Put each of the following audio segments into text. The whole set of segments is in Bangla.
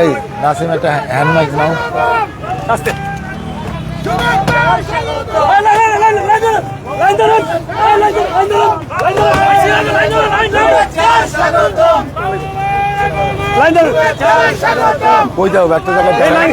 এই নাসিম একটা হ্যান্ড মাইক নাও। আস্তে। কই যাও একটা জায়গায় লাইন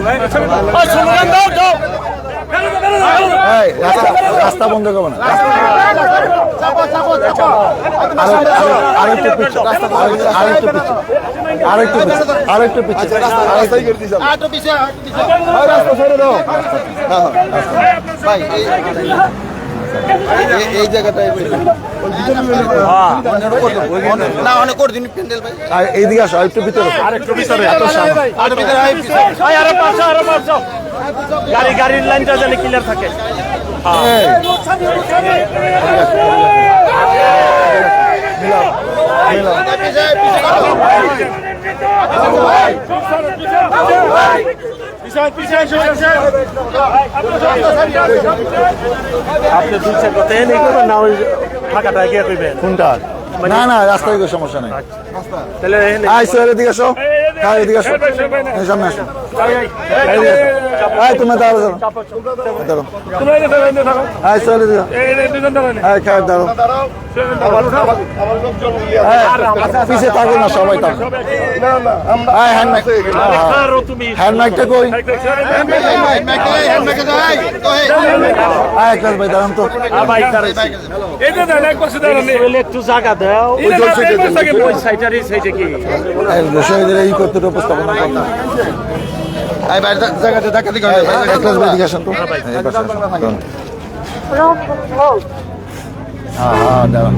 লাইন ধরেছে এই রাস্তা বন্ধ করব না। রাস্তা এই জায়গাটায় না অনেক করে প্যান্ডেল ভাই। আর এইদিকে আসো একটু ভিতরে আসো। আরেকটু ভিতরে এত সামনে আর ভিতরে আয়, পিছনে। ভাই আরও পাঁচশো আরও পাঁচশো গাড়ি গাড়ির লাইনটা যেন ক্লিয়ার থাকে। আপনি দুই চার কথা এনে করবেন না ওই ফাঁকাটা গিয়ে কইবেন। কোনটা? না না রাস্তায় সমস্যা নেই। তাহলে এনে আয় সোহেল এদিকে আসো। এদিকে আসো। সামনে আসো। তুমি দাঁড়ো দাঁড়ো দাঁড়ো পিছে থাকো না সবাই থাকো কই ভাই দাঁড়ান তো একটু জায়গা দাও ওই সাইডার এই সাইডে কি এই শহীদের এই বাইরে জা- জায়গাটা দেখাতে ভাই, এক ক্লাস এদিকে আসেন তো এই পাশে। হ্যাঁ হ্যাঁ হ্যাঁ, দাঁড়ান।